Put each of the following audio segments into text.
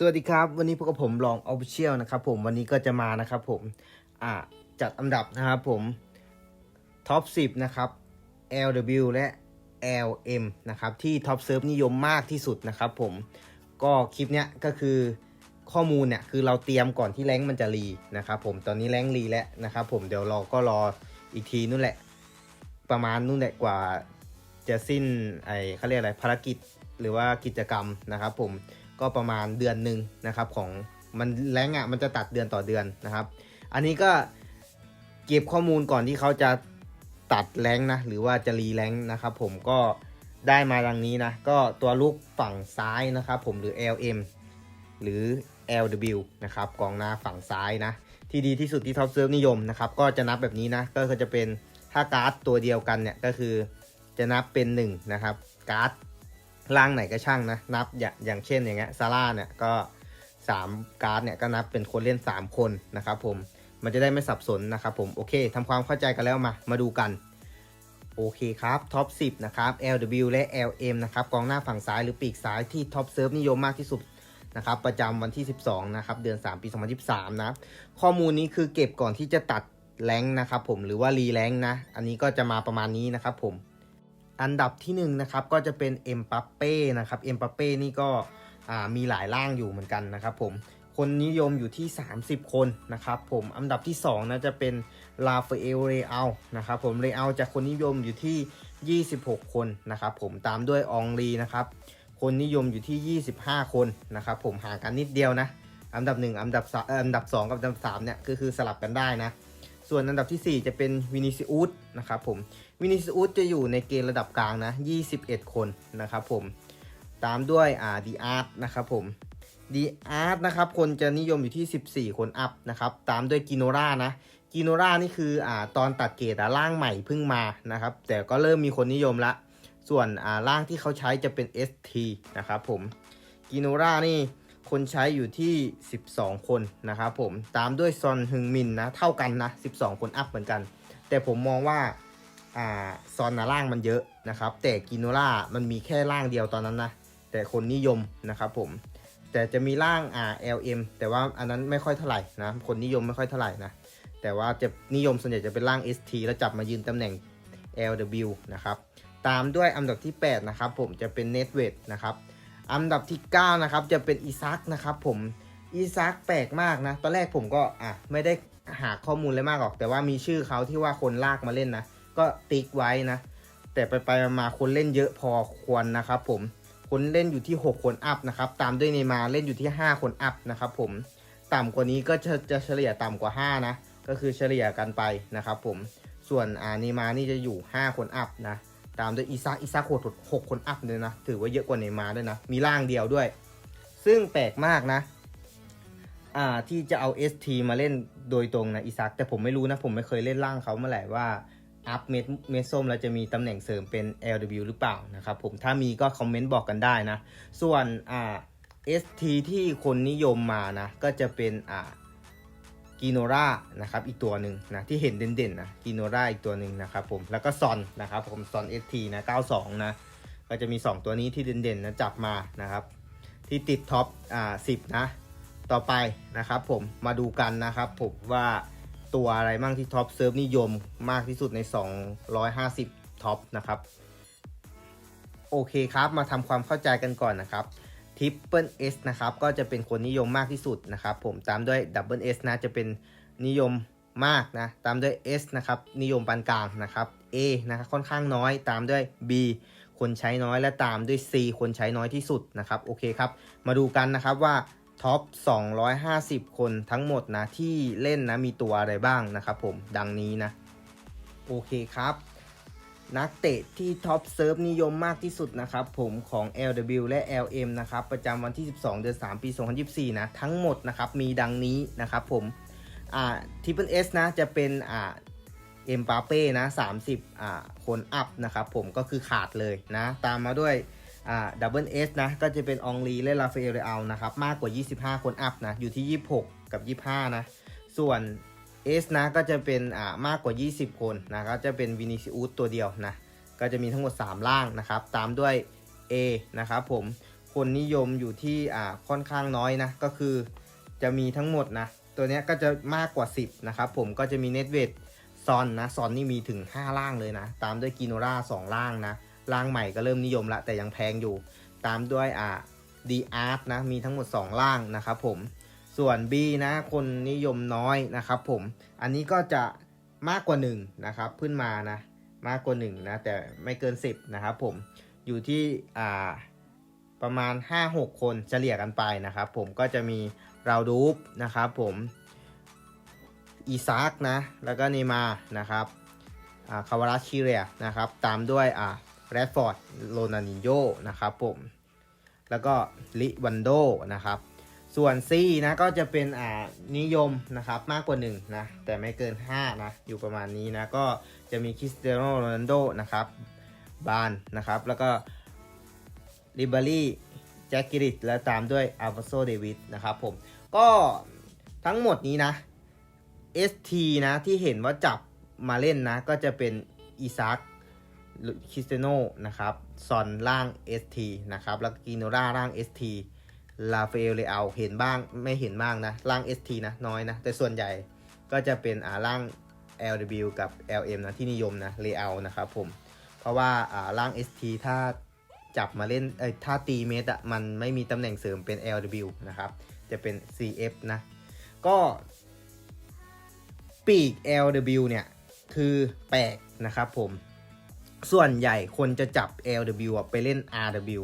สวัสดีครับ วันนี้พวกกับผมลองออฟเชียลนะครับผมวันนี้ก็จะมานะครับผมอ่าจัดอันดับนะครับผมท็อป 10 นะครับ LW และ LM นะครับที่ท็อปเซิร์ฟนิยมมากที่สุดนะครับผมก็คลิปเนี้ยก็คือข้อมูลเนี่ยคือเราเตรียมก่อนที่แรงมันจะรีนะครับผมตอนนี้แรงรีแล้วนะครับผมเดี๋ยวเราก็รออีกทีนู่นแหละ ประมาณนู่นแหละกว่าจะสิ้นไอเขาเรียกอะไรภารกิจหรือว่ากิจกรรมนะครับผม ก็ประมาณเดือนหนึ่งนะครับของมันแรงอะมันจะตัดเดือนต่อเดือนนะครับ อันนี้ก็เก็บข้อมูลก่อนที่เขาจะตัดแรงนะหรือว่าจะรีแรงนะครับ ผมก็ได้มาดังนี้นะก็ตัวลูกฝั่งซ้ายนะครับผมหรือ LM หรือ LW นะครับกองหน้าฝั่งซ้ายนะ ที่ดีที่สุดที่ท็อปเซิร์ฟนิยมนะครับก็จะนับแบบนี้นะก็คือจะเป็นถ้าการ์ดตัวเดียวกันเนี่ยก็คือจะนับเป็น1นะครับการ์ด ล่างไหนก็ช่างนะ นับอย่างอย่างเช่นอย่างเงี้ยซาร่าเนี่ยก็ 3 การ์ดเนี่ยก็นับเป็นคนเล่น 3 คนนะครับผมมันจะได้ไม่สับสนนะครับผมโอเคทำความเข้าใจกันแล้วมา มาดูกันโอเคครับท็อป 10 นะครับ LW และ LM นะครับกองหน้าฝั่งซ้ายหรือปีกซ้ายที่ท็อปเซิร์ฟนิยมมากที่สุดนะครับประจำวันที่ 12 นะครับเดือน 3 ปี 2023 นะข้อมูลนี้คือเก็บก่อนที่จะตัดแรงนะครับผมหรือว่ารีแรงนะ อันนี้ก็จะมาประมาณนี้นะครับผม อันดับที่1นงนะครับก็จะเป็นเอ็มปัปเป้นะครับเอ็มปัปเป้นี่ก็มีหลายร่างอยู่เหมือนกันนะครับผมคนนิยมอยู่ที่ 30 คนนะครับผมอันดับที่2นะจะเป็นลาฟาเอลเรอัลนะครับผมเรอัลจะคนนิยมอยู่ที่ 26 คนนะครับผมตามด้วยอองลีนะครับคนนิยมอยู่ที่ 25 คนนะครับผมห่างกันนิดเดียวนะอันดับ 1 อันดับสามอันดับ 2 กับอันดับ3เนี่ยก็คือสลับกันได้นะ ส่วนอันดับทีสี่ 4 จะเป็นวินิซิอุสนะครับผมวินิซิอุสจะอยู่ในเกณฑ์ระดับกลางนะ21 คนนะครับผมตามด้วยอ่าดีอาร์ตนะครับผมดีอาร์ตนะครับคนจะนิยมอยู่ที่ 14 คนอัพนะครับตามด้วยกิโนรานะกิโนรานี่คืออ่าตอนตัดเกรดร่างใหม่เพิ่งมานะครับแต่ก็เริ่มมีคนนิยมละ ส่วนอ่าร่างที่เขาใช้จะเป็น ST นะครับผมกิโนรานี่ คนใช้อยู่ที่ 12 คนนะครับผมตามด้วยซอนฮึงมินนะเท่ากันนะ 12 คนอัพเหมือนกัน แต่ผมมองว่าอ่าซอนนะร่างมันเยอะนะครับ แต่กิโนล่ามันมีแค่ร่างเดียวตอนนั้นนะแต่คนนิยมนะครับผมแต่จะมีร่างอ่า LM แต่ว่าอันนั้นไม่ค่อยเท่าไหร่นะคนนิยมไม่ค่อยเท่าไหร่นะแต่ว่าจะนิยมส่วนใหญ่จะเป็นร่าง ST แล้วจับมายืนตำแหน่ง LW นะครับตามด้วยอันดับที่ 8 นะครับผมจะเป็น n e t w e i g h นะครับ อันดับที่ 9 นะครับ จะเป็นอีซักนะครับผมอีซักแปลกมากนะ ตอนแรกผมก็อะไม่ได้หาข้อมูลเลยมากหรอก แต่ว่ามีชื่อเขาที่ว่าคนลากมาเล่นนะ ก็ติ๊กไว้นะ แต่ไปไปมาคนเล่นเยอะพอควรนะครับผมคนเล่นอยู่ที่ 6 คนอัพนะครับ ตามด้วยเนมาเล่นอยู่ที่ 5 คนอัพนะครับผมต่ำกว่านี้ก็จะจะเฉลี่ยต่ำกว่า 5 นะ ก็คือเฉลี่ยกันไปนะครับผมส่วนอานย์มานี่จะอยู่ 5 คนอัพนะ ตามด้วยอีซักอีซักโหดหกคนอัพเลยนะ ถือว่าเยอะกว่าเนมาร์ด้วยนะ มีร่างเดียวด้วย ซึ่งแปลกมากนะอ่าที่จะเอา ST มาเล่นโดยตรงนะอีซักแต่ผมไม่รู้นะ ผมไม่เคยเล่นร่างเขาเมื่อไหร่ว่าอัพเม็ดเมดส้มแล้วจะมีตำแหน่งเสริมเป็น LW หรือเปล่านะครับผมถ้ามีก็คอมเมนต์บอกกันได้นะ ส่วนอ่า ST ที่คนนิยมมานะ ก็จะเป็นอ่า กิโนรานะครับอีกตัวหนึ่งนะที่เห็นเด่นๆนะกิโนราอีกตัวหนึ่งนะครับผมแล้วก็ซอนนะครับผมซอน ST นะ92นะก็จะมี 2 ตัวนี้ที่เด่นๆนะจับมานะครับ ที่ติดท็อปอ่า10นะ ต่อไปนะครับผมมาดูกันนะครับผมว่าตัวอะไรบ้างที่ท็อปเซิร์ฟนิยมมากที่สุดใน 250 ท็อปนะครับ โอเคครับมาทำความเข้าใจกันก่อนนะครับ Triple S นะครับก็จะเป็นคนนิยมมากที่สุดนะครับผมตามด้วย Double S นะจะเป็นนิยมมากนะตามด้วย S นะครับนิยมปานกลางนะครับ A นะครับค่อนข้างน้อยตามด้วย B คนใช้น้อยและตามด้วย C คนใช้น้อยที่สุดนะครับโอเคครับมาดูกันนะครับว่าท็อป 250 คนทั้งหมดนะที่เล่นนะมีตัวอะไรบ้างนะครับผมดังนี้นะโอเคครับ นักเตะที่ท็อปเซิร์ฟนิยมมากที่สุดนะครับผมของ LW และ LM นะครับประจำวันที่ 12 เดือน 3 ปี 2024 นะ ทั้งหมดนะครับมีดังนี้นะครับผมอ่าทิปเปิลเอสนะจะเป็นอ่าเอ็มปาเป้นะ 30อ่าคนอัพนะครับผมก็คือขาดเลยนะ ตามมาด้วยอ่าดับเบิลเอสนะก็จะเป็นอองลีและลาฟาเอลเรอัลนะครับ มากกว่า 25 คนอัพนะ อยู่ที่ 26 กับ 25 นะ ส่วน S นะก็จะเป็นอ่ามากกว่า 20 คนนะก็จะเป็นวินิซิอุสตัวเดียวนะก็จะมีทั้งหมด 3 ล่างนะครับ ตามด้วย A นะครับผมคนนิยมอยู่ที่อ่าค่อนข้างน้อยนะก็คือจะมีทั้งหมดนะตัวเนี้ยก็จะมากกว่า 10นะครับผมก็จะมีเน็ตเวทซอนนะซอนนี่มีถึง 5 ล่างเลยนะ ตามด้วยกิโนรา2ล่างนะล่างใหม่ก็เริ่มนิยมละแต่ยังแพงอยู่ ตามด้วยอ่าดีอาร์ตนะมีทั้งหมด 2 ล่างนะครับผม ส่วน B นะคนนิยมน้อยนะครับผม อันนี้ก็จะมากกว่า1นะครับขึ้นมานะมากกว่า1นะแต่ไม่เกิน 10นะครับผมอยู่ที่อ่าประมาณ 5-6 คนเฉลี่ยกันไปนะครับผมก็จะมีราดูฟนะครับผมอีซากนะแล้วก็เนมานะครับอ่าคาวาราชิเรียนะครับตามด้วยอ่าแรดฟอร์ดโรนันินโยนะครับผมแล้วก็ลิวันโดนะครับ ส่วน C นะก็จะเป็นอ่านิยมนะครับมากกว่า1นะแต่ไม่เกิน5นะอยู่ประมาณนี้นะก็จะมีคริสเตียโนโรนัลโดนะครับบานนะครับแล้วก็ลิเบอรี่แจ็คกิริตแล้วตามด้วยอัลฟาโซเดวิดนะครับผมก็ทั้งหมดนี้นะ ST นะที่เห็นว่าจับมาเล่นนะก็จะเป็นอีซักคริสเตโนนะครับซอนล่าง ST นะครับแล้วก็กิโนราล่าง ST ลาเฟลเลอาเห็นบ้างไม่เห็นบ้างนะล่าง ST นะน้อยนะ แต่ส่วนใหญ่ก็จะเป็นอ่าล่าง LW กับ LM นะที่นิยมนะเลเานะครับผม เพราะว่าอ่าล่าง ST ถ้าจับมาเล่นเอ้ยถ้าตีเมตรอะมันไม่มีตำแหน่งเสริมเป็น LW นะครับ จะเป็น CF นะ ก็ ปีก LW เนี่ย คือแปลกนะครับผม ส่วนใหญ่คนจะจับ LW อะไปเล่น RW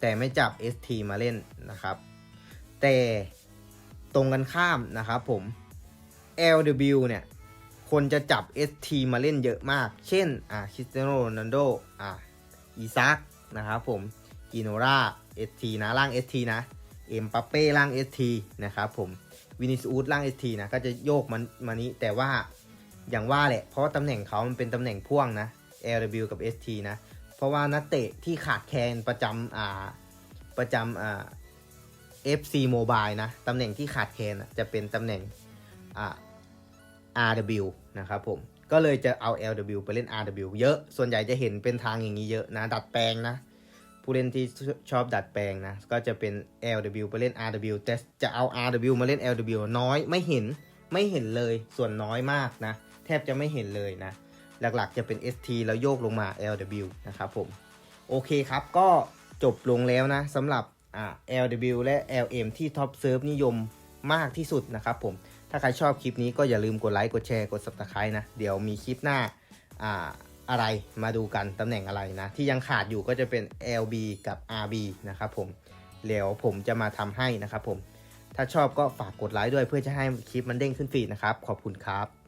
แต่ไม่จับ ST มาเล่นนะครับ แต่ตรงกันข้ามนะครับผม LW เนี่ย คนจะจับ ST มาเล่นเยอะมาก เช่น อ่าคริสเตียโนโรนัลโด อ่าอีซักนะครับผมกิโนรา ST นะล่าง ST นะ เอ็มปัปเป้ล่าง ST นะครับผมวินิสูดล่าง ST นะ ก็จะโยกมันมานี้ แต่ว่าอย่างว่าแหละ เพราะตำแหน่งเขามันเป็นตำแหน่งพ่วงนะ LW กับ ST นะ เพราะว่านักเตะที่ขาดแคลนประจำอ่าประจำอ่า FC Mobile นะตำแหน่งที่ขาดแคลนจะเป็นตำแหน่งอ่า RW นะครับผมก็เลยจะเอา LW ไปเล่น RW เยอะ ส่วนใหญ่จะเห็นเป็นทางอย่างนี้เยอะนะ ดัดแปลงนะ ผู้เล่นที่ชอบดัดแปลงนะ ก็จะเป็น LW ไปเล่น RW แต่จะเอา RW มาเล่น LW น้อยไม่เห็น ไม่เห็นเลย ส่วนน้อยมากนะ แทบจะไม่เห็นเลยนะ หลักๆจะเป็น ST แล้วโยกลงมา LW นะครับผม โอเคครับก็จบลงแล้วนะสำหรับ LW และ LM ที่ท็อปเซิร์ฟนิยมมากที่สุดนะครับผม ถ้าใครชอบคลิปนี้ก็อย่าลืมกดไลค์ กดแชร์ กด subscribe นะ เดี๋ยวมีคลิปหน้าอ่าอะไรมาดูกันตำแหน่งอะไรนะ ที่ยังขาดอยู่ก็จะเป็น LB กับ RB นะครับผมเดี๋ยวผมจะมาทำให้นะครับผม ถ้าชอบก็ฝากกดไลค์ด้วยเพื่อจะให้คลิปมันเด้งขึ้นฟีดนะครับ ขอบคุณครับ